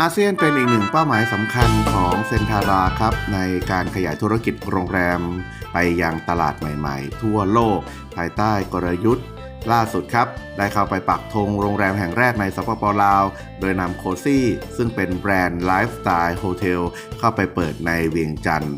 อาเซียนเป็นอีกหนึ่งเป้าหมายสำคัญของเซนทาราครับในการขยายธุรกิจโรงแรม ไปยังตลาดใหม่ๆ ทั่วโลก ภายใต้กลยุทธ์ ล่าสุดครับ ได้เข้าไปปักธงโรงแรมแห่งแรกในสปปลาว โดยนำโคซี่ ซึ่งเป็นแบรนด์ไลฟ์สไตล์โฮเทลเข้าไปเปิดในเวียงจันทร์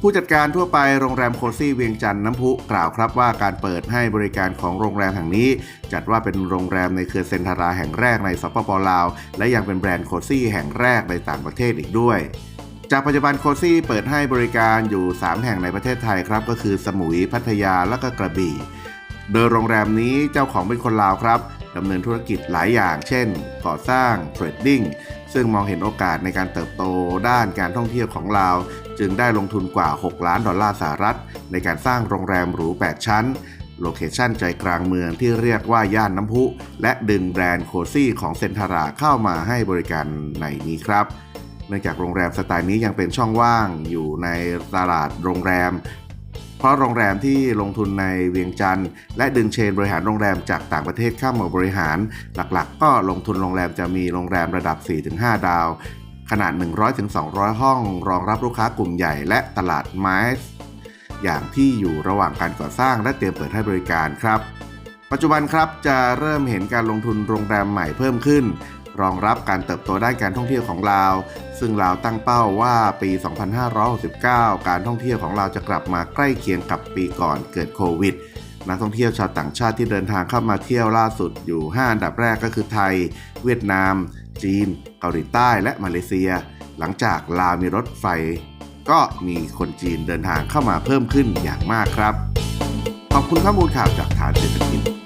ผู้จัดการทั่วไปโรงแรมโคซี่เวียงจันทร์น้ำพุกล่าวครับว่าการเปิดให้บริการของโรงแรมแห่งนี้ จัดว่าเป็นโรงแรมในเครือเซนทาราแห่งแรกในสปปลาว และยังเป็นแบรนด์โคซี่แห่งแรกในต่างประเทศอีกด้วยจากปัจจุบันโคซี่เปิดให้บริการอยู่ 3 แห่งในประเทศไทยครับ ก็คือสมุยพัทยาและก็กระบี่ โดยโรงแรมนี้เจ้าของเป็นคนลาวครับ ดำเนินธุรกิจหลายอย่าง เช่น ก่อสร้างเทรดดิ้งซึ่งมองเห็นโอกาสในการเติบโตด้านการท่องเที่ยวของลาว จึงได้ลงทุนกว่า 6 ล้านดอลลาร์สหรัฐ ในการสร้างโรงแรมหรู 8 ชั้น โลเคชั่นใจกลางเมืองที่เรียกว่าย่านน้ำพุ และดึงแบรนด์โคซี่ของเซนทาราเข้ามาให้บริการในนี้ครับเนื่องจากโรงแรมสไตล์นี้ยังเป็นช่องว่างอยู่ในตลาดโรงแรม เพราะโรงแรมที่ลงทุนในเวียงจันทร์และดึงเชนบริหารโรงแรมจากต่างประเทศเข้ามาบริหาร หลักๆ ก็ลงทุนโรงแรมจะมีโรงแรมระดับ 4-5 ดาว ขนาด 100-200 ห้อง รองรับลูกค้ากลุ่มใหญ่และตลาดไม้อย่างที่อยู่ระหว่างการก่อสร้างและเตรียมเปิดให้บริการครับ ปัจจุบันครับจะเริ่มเห็นการลงทุนโรงแรมใหม่เพิ่มขึ้น รองรับการเติบโตด้านการท่องเที่ยวของลาว ซึ่งลาวตั้งเป้าว่าปี 2569 การท่องเที่ยวของลาวจะกลับมาใกล้เคียงกับปีก่อนเกิดโควิดนักท่องเที่ยวชาวต่างชาติที่เดินทางเข้ามาเที่ยวล่าสุดอยู่ 5 อันดับแรกก็คือไทย เวียดนาม จีน เกาหลีใต้และมาเลเซีย หลังจากลาวมีรถไฟ ก็มีคนจีนเดินทางเข้ามาเพิ่มขึ้นอย่างมากครับขอบ คุณข้อมูลข่าวจากฐานเศรษฐกิจ